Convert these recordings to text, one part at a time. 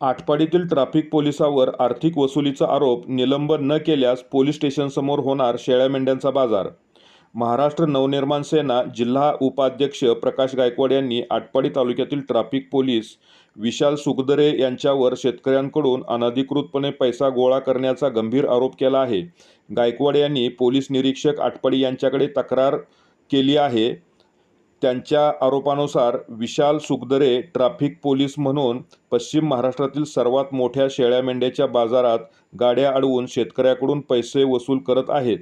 आटपाडीतील traffic पोलिसावर आर्थिक वसुलीचा आरोप निलंबन न केल्यास पोलीस स्टेशनसमोर होणार शेळ्या मेंढ्यांचा बाजार. महाराष्ट्र नवनिर्माण सेना जिल्हा उपाध्यक्ष प्रकाश गायकवाड यांनी आटपाडी तालुक्यातील ट्राफिक पोलीस विशाल सुखदरे यांच्यावर शेतकऱ्यांकडून अनधिकृतपणे पैसा गोळा करण्याचा गंभीर आरोप केला आहे. गायकवाड यांनी पोलीस निरीक्षक आटपाडी यांच्याकडे तक्रार केली आहे. त्यांच्या आरोपानुसार विशाल सुखदरे ट्राफिक पोलीस म्हणून पश्चिम महाराष्ट्रातील सर्वात मोठ्या शेळ्या मेंढ्याच्या बाजारात गाड्या अडवून शेतकऱ्याकडून पैसे वसूल करत आहेत.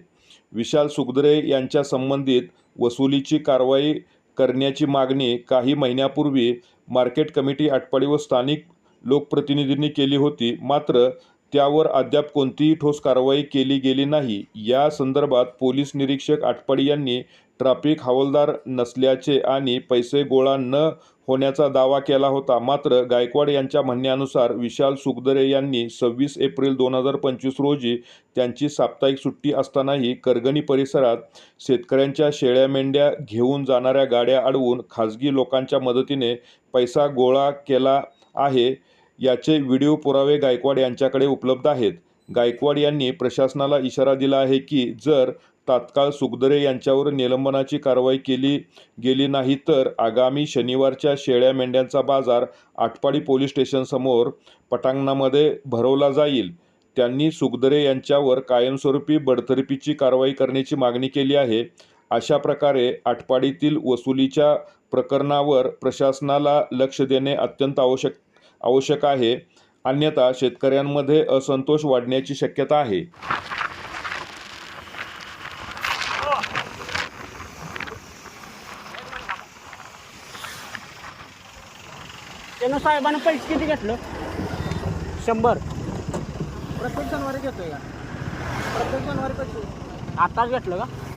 विशाल सुखदरे यांच्या संबंधित वसुलीची कारवाई करण्याची मागणी काही महिन्यापूर्वी मार्केट कमिटी आटपाडी व स्थानिक लोकप्रतिनिधींनी केली होती. मात्र त्यावर अद्याप कोणतीही ठोस कारवाई केली गेली नाही. या संदर्भात पोलीस निरीक्षक आटपाडी यांनी ट्राफिक हवालदार नसल्याचे आणि पैसे गोळा न होण्याचा दावा केला होता. मात्र गायकवाड यांच्या म्हणण्यानुसार विशाल सुखदरे यांनी सव्वीस एप्रिल दोन हजार पंचवीस रोजी त्यांची साप्ताहिक सुट्टी असतानाही करगणी परिसरात शेतकऱ्यांच्या शेळ्या मेंढ्या घेऊन जाणाऱ्या गाड्या अडवून खाजगी लोकांच्या मदतीने पैसा गोळा केला आहे याचे व्हिडिओ पुरावे गायकवाड यांच्याकडे उपलब्ध आहेत. गायकवाड यांनी प्रशासनाला इशारा दिला आहे की जर तात्काळ सुखदरे यांच्यावर निलंबनाची कारवाई केली गेली नाही तर आगामी शनिवारच्या शेळ्या मेंढ्यांचा बाजार आटपाडी पोलीस स्टेशनसमोर पटांगणामध्ये भरवला जाईल. त्यांनी सुखदरे यांच्यावर कायमस्वरूपी बडतर्फीची कारवाई करण्याची मागणी केली आहे. अशा प्रकारे आटपाडीतील वसुलीच्या प्रकरणावर प्रशासनाला लक्ष देणे अत्यंत आवश्यक आवश्यक आहे. अन्यथा शेतकऱ्यांमध्ये असंतोष वाढण्याची शक्यता आहे. त्यानं साहेबानं पैसे किती घेतलं? शंभर. प्रत्येक शनिवारी घेतोय का? प्रत्येक शनिवारी पैसे. आताच घेतलं का?